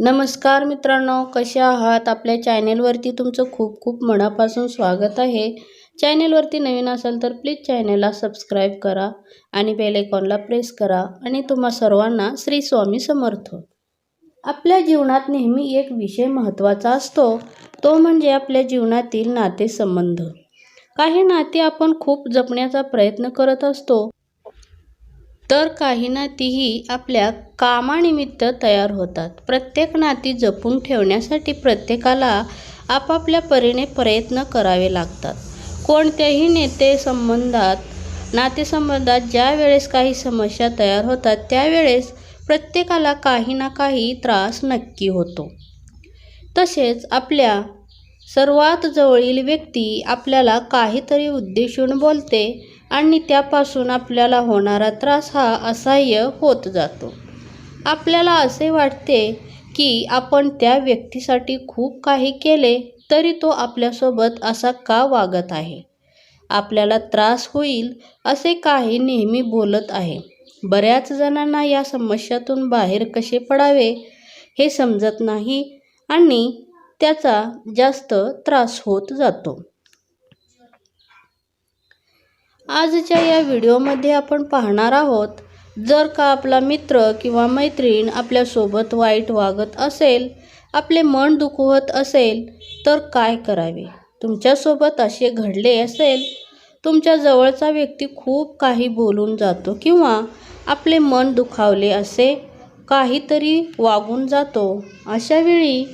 नमस्कार मित्रांनो कशा आहात? आपल्या चॅनेलवरती तुमचं खूप खूप मनापासून स्वागत आहे. चॅनेलवरती नवीन असाल तर प्लीज चॅनेलला सबस्क्राईब करा आणि बेलेकॉनला प्रेस करा आणि तुम्हा सर्वांना श्री स्वामी समर्थ. आपल्या जीवनात नेहमी एक विषय महत्त्वाचा असतो. तो म्हणजे आपल्या जीवनातील नातेसंबंध. काही नाते आपण खूप जपण्याचा प्रयत्न करत असतो. तर काही नातीही आपल्या कामानिमित्त तयार होतात. प्रत्येक नाती जपून ठेवण्यासाठी प्रत्येकाला आपापल्या परीने प्रयत्न करावे लागतात. कोणत्याही नेते संबंधात नातेसंबंधात ज्या वेळेस काही समस्या तयार होतात त्यावेळेस प्रत्येकाला काही ना काही त्रास नक्की होतो. तसेच आपल्या सर्वात जवळील व्यक्ती आपल्याला काहीतरी उद्देशून बोलते आणि त्यापासून आपल्याला होणारा त्रास हा असह्य होत जातो. आपल्याला असे वाटते की आपण त्या व्यक्तीसाठी खूप काही केले तरी तो आपल्यासोबत असा का वागत आहे? आपल्याला त्रास होईल असे काही नेहमी बोलत आहे. बऱ्याच जणांना या समस्यातून बाहेर कसे पडावे हे समजत नाही आणि त्याचा जास्त त्रास होत जातो. आजच्या या व्हिडिओमध्ये आपण पाहणार आहोत जर का आपला मित्र किंवा मैत्रीण आपल्यासोबत वाईट वागत असेल आपले मन दुखवत असेल तर काय करावे? तुमच्यासोबत असे घडले असेल तुमच्या जवळचा व्यक्ती खूप काही बोलून जातो किंवा आपले मन दुखावले असे काहीतरी वागून जातो अशावेळी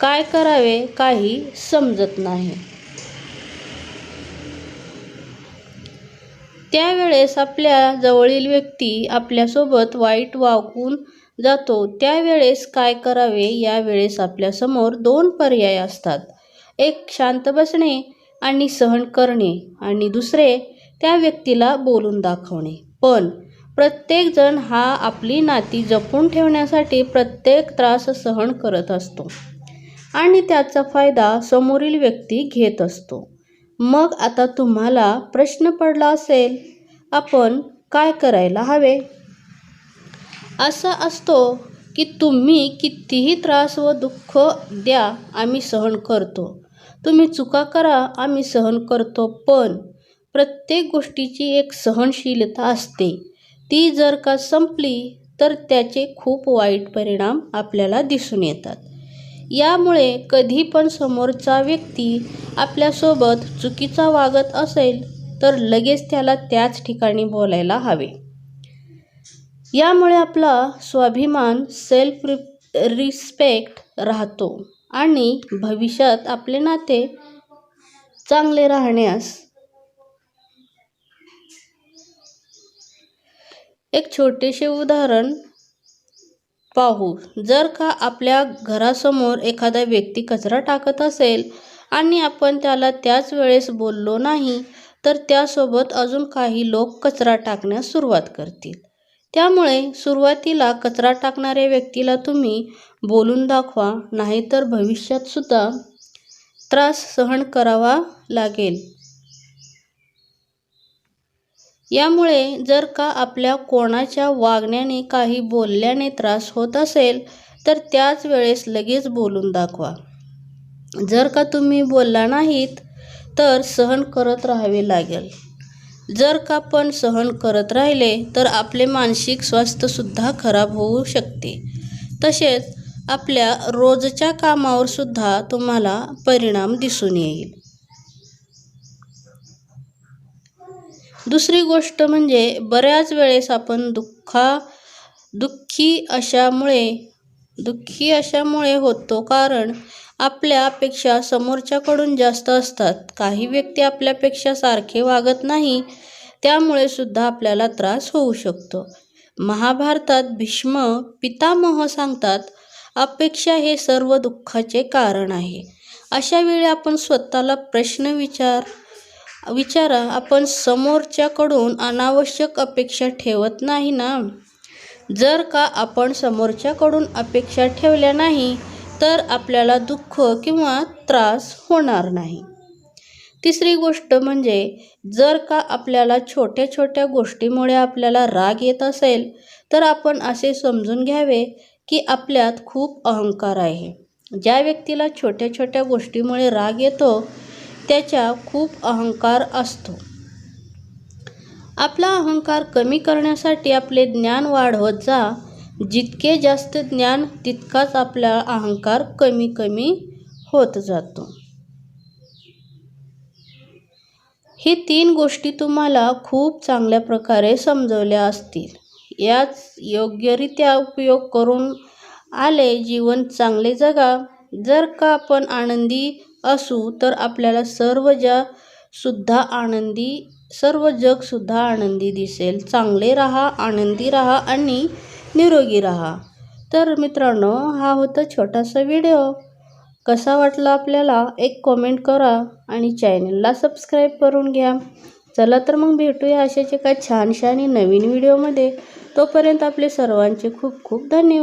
काय करावे काही समजत नाही. त्यावेळेस आपल्या जवळील व्यक्ती आपल्यासोबत वाईट वागून जातो. त्यावेळेस काय करावे? यावेळेस आपल्यासमोर दोन पर्याय असतात. एक शांत बसणे आणि सहन करणे आणि दुसरे त्या व्यक्तीला बोलून दाखवणे. पण प्रत्येकजण हा आपली नाती जपून ठेवण्यासाठी प्रत्येक त्रास सहन करत असतो आणि त्याचा फायदा समोरील व्यक्ती घेत असतो. मग आता तुम्हाला प्रश्न पडला असेल आपण काय करायला हवे? असा असतो की तुम्ही कितीही त्रास व दुःख द्या आम्ही सहन करतो. तुम्ही चुका करा आम्ही सहन करतो पण प्रत्येक गोष्टीची एक सहनशीलता असते. ती जर का संपली तर त्याचे खूप वाईट परिणाम आपल्याला दिसून येतात. यामुळे कधी पण समोरचा व्यक्ती आपल्यासोबत चुकीचा वागत असेल तर लगेच त्याला त्याच ठिकाणी बोलायला हवे. यामुळे आपला स्वाभिमान सेल्फ रि रिस्पेक्ट राहतो आणि भविष्यात आपले नाते चांगले राहण्यास एक छोटेसे उदाहरण पाहू. जर का आपल्या घरासमोर एखादा व्यक्ती कचरा टाकत असेल आणि आपण त्याला त्याच वेळेस बोललो नाही तर त्यासोबत अजून काही लोक कचरा टाकण्यास सुरुवात करतील. त्यामुळे सुरुवातीला कचरा टाकणाऱ्या व्यक्तीला तुम्ही बोलून दाखवा नाहीतर भविष्यातसुद्धा त्रास सहन करावा लागेल. यामुळे जर का आपल्या कोणाच्या वागण्याने काही बोलल्याने त्रास होत असेल तर त्याच वेळेस लगेच बोलून दाखवा. जर का तुम्ही बोलला नाहीत तर सहन करत राहावे लागेल. जर का पण सहन करत राहिले तर आपले मानसिक स्वास्थ्यसुद्धा खराब होऊ शकते. तसेच आपल्या रोजच्या कामावरसुद्धा तुम्हाला परिणाम दिसून येईल. दुसरी गोष्ट म्हणजे बऱ्याच वेळेस आपण दुःखा दुःखी अशामुळे दुःखी अशामुळे होतो कारण आपल्या अपेक्षा समोरच्याकडून जास्त असतात. काही व्यक्ती आपल्यापेक्षा सारखे वागत नाही त्यामुळे सुद्धा आपल्याला त्रास होऊ शकतो. महाभारतात भीष्म पितामह सांगतात अपेक्षा हे सर्व दुःखाचे कारण आहे. अशा वेळी आपण स्वतःला प्रश्न विचार विचारा आपण समोरच्याकडून अनावश्यक अपेक्षा ठेवत नाही ना? जर का आपण समोरच्याकडून अपेक्षा ठेवल्या नाही तर आपल्याला दुःख किंवा त्रास होणार नाही. तिसरी गोष्ट म्हणजे जर का आपल्याला छोट्या छोट्या गोष्टीमुळे आपल्याला राग येत असेल तर आपण असे समजून घ्यावे की आपल्यात खूप अहंकार आहे. ज्या व्यक्तीला छोट्या छोट्या गोष्टीमुळे राग येतो त्याच्या खूप अहंकार असतो. आपला अहंकार कमी करण्यासाठी आपले ज्ञान वाढवत जा. जितके जास्त ज्ञान तितकाच आपला अहंकार कमी कमी होत जातो. ही तीन गोष्टी तुम्हाला खूप चांगल्या प्रकारे समजवल्या असतील. याच योग्यरित्या उपयोग करून आले जीवन चांगले जगा. जर का आपण आनंदी असू तर आपल्याला सर्व ज्या सुद्धा आनंदी सर्व जगसुद्धा आनंदी दिसेल. चांगले राहा आनंदी राहा आणि निरोगी राहा. तर मित्रांनो हा होता छोटासा व्हिडिओ. कसा वाटला आपल्याला एक कॉमेंट करा आणि चॅनलला सबस्क्राईब करून घ्या. चला तर मग भेटूया अशाच एका छानशा आणि नवीन व्हिडिओमध्ये. तोपर्यंत आपले सर्वांचे खूप खूप धन्यवाद.